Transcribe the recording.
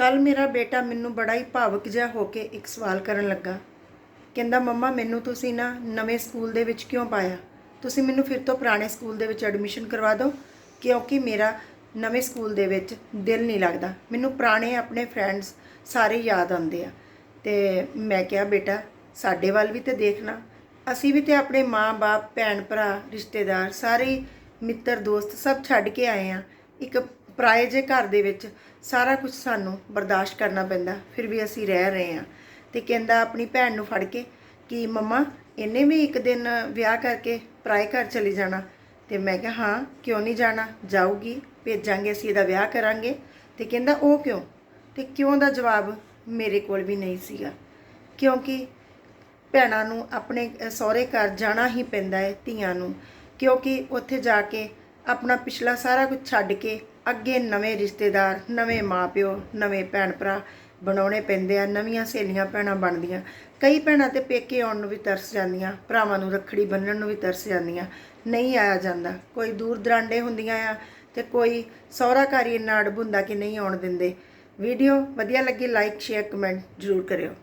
ਕੱਲ ਮੇਰਾ ਬੇਟਾ ਮੈਨੂੰ ਬੜਾ ਹੀ ਭਾਵਕ ਜਿਹਾ ਹੋ ਕੇ ਇੱਕ ਸਵਾਲ ਕਰਨ ਲੱਗਾ। ਕਹਿੰਦਾ, ਮੰਮਾ, ਮੈਨੂੰ ਤੁਸੀਂ ਨਾ ਨਵੇਂ ਸਕੂਲ ਦੇ ਵਿੱਚ ਕਿਉਂ ਪਾਇਆ? ਤੁਸੀਂ ਮੈਨੂੰ ਫਿਰ ਤੋਂ ਪੁਰਾਣੇ ਸਕੂਲ ਦੇ ਵਿੱਚ ਐਡਮਿਸ਼ਨ ਕਰਵਾ ਦਿਓ, ਕਿਉਂਕਿ ਮੇਰਾ ਨਵੇਂ ਸਕੂਲ ਦੇ ਵਿੱਚ ਦਿਲ ਨਹੀਂ ਲੱਗਦਾ। ਮੈਨੂੰ ਪੁਰਾਣੇ ਆਪਣੇ ਫਰੈਂਡਸ ਸਾਰੇ ਯਾਦ ਆਉਂਦੇ ਆ। ਤੇ ਮੈਂ ਕਿਹਾ, ਬੇਟਾ, ਸਾਡੇ ਵੱਲ ਵੀ ਤੇ ਦੇਖਣਾ। ਅਸੀਂ ਵੀ ਤੇ ਆਪਣੇ ਮਾਂ-ਬਾਪ ਭੈਣ ਭਰਾ, ਰਿਸ਼ਤੇਦਾਰ, ਸਾਰੇ ਮਿੱਤਰ, ਦੋਸਤ ਸਭ ਛੱਡ ਕੇ ਆਏ ਆ। ਇੱਕ ਪਰਾਏ ਜੇ ਘਰ ਦੇ ਵਿੱਚ ਸਾਰਾ ਕੁਝ ਸਾਨੂੰ ਬਰਦਾਸ਼ਤ ਕਰਨਾ ਪੈਂਦਾ, ਫਿਰ ਵੀ ਅਸੀਂ ਰਹਿ ਰਹੇ ਹਾਂ। ਤੇ ਕਹਿੰਦਾ ਆਪਣੀ ਭੈਣ ਨੂੰ ਫੜ ਕੇ ਕਿ ਮੰਮਾ, ਇਹਨੇ ਵੀ ਇੱਕ ਦਿਨ ਵਿਆਹ ਕਰਕੇ ਪਰਾਏ ਘਰ ਚਲੀ ਜਾਣਾ। ਤੇ ਮੈਂ ਕਿਹਾ, ਹਾਂ, ਕਿਉਂ ਨਹੀਂ ਜਾਣਾ? ਜਾਊਗੀ, ਭੇਜਾਂਗੇ ਅਸੀਂ ਇਹਦਾ ਵਿਆਹ ਕਰਾਂਗੇ। ਤੇ ਕਹਿੰਦਾ, ਉਹ ਕਿਉਂ? ਤੇ ਕਿਉਂ ਦਾ ਜਵਾਬ ਮੇਰੇ ਕੋਲ ਵੀ ਨਹੀਂ ਸੀਗਾ। ਕਿਉਂਕਿ ਭੈਣਾਂ ਨੂੰ ਆਪਣੇ ਸਹੁਰੇ ਘਰ ਜਾਣਾ ਹੀ ਪੈਂਦਾ ਹੈ ਧੀਆਂ ਨੂੰ। ਕਿਉਂਕਿ ਉੱਥੇ ਜਾ ਕੇ ਆਪਣਾ ਪਿਛਲਾ ਸਾਰਾ ਕੁਝ ਛੱਡ ਕੇ ਅੱਗੇ ਨਵੇਂ ਰਿਸ਼ਤੇਦਾਰ, ਨਵੇਂ ਮਾਪਿਓ, ਨਵੇਂ ਭੈਣ ਭਰਾ ਬਣਾਉਣੇ ਪੈਂਦੇ ਆ, ਨਵੀਆਂ ਸਹੇਲੀਆਂ ਭੈਣਾਂ ਬਣਦੀਆਂ। ਕਈ ਭੈਣਾਂ ਤੇ ਪੇਕੇ ਆਉਣ ਨੂੰ ਵੀ ਤਰਸ ਜਾਂਦੀਆਂ, ਭਰਾਵਾਂ ਨੂੰ ਰੱਖੜੀ ਬੰਨਣ ਨੂੰ ਵੀ ਤਰਸ ਜਾਂਦੀਆਂ, ਨਹੀਂ ਆਇਆ ਜਾਂਦਾ। ਕੋਈ ਦੂਰ ਦਰਾਂਡੇ ਹੁੰਦੀਆਂ ਆ ਤੇ ਕੋਈ ਸਹੁਰਾਕਾਰੀ ਇੰਨਾ ਅੜਬ ਹੁੰਦਾ ਕਿ ਨਹੀਂ ਆਉਣ ਦਿੰਦੇ। ਵੀਡੀਓ ਵਧੀਆ ਲੱਗੀ ਲਾਈਕ ਸ਼ੇਅਰ ਕਮੈਂਟ ਜ਼ਰੂਰ ਕਰਿਓ।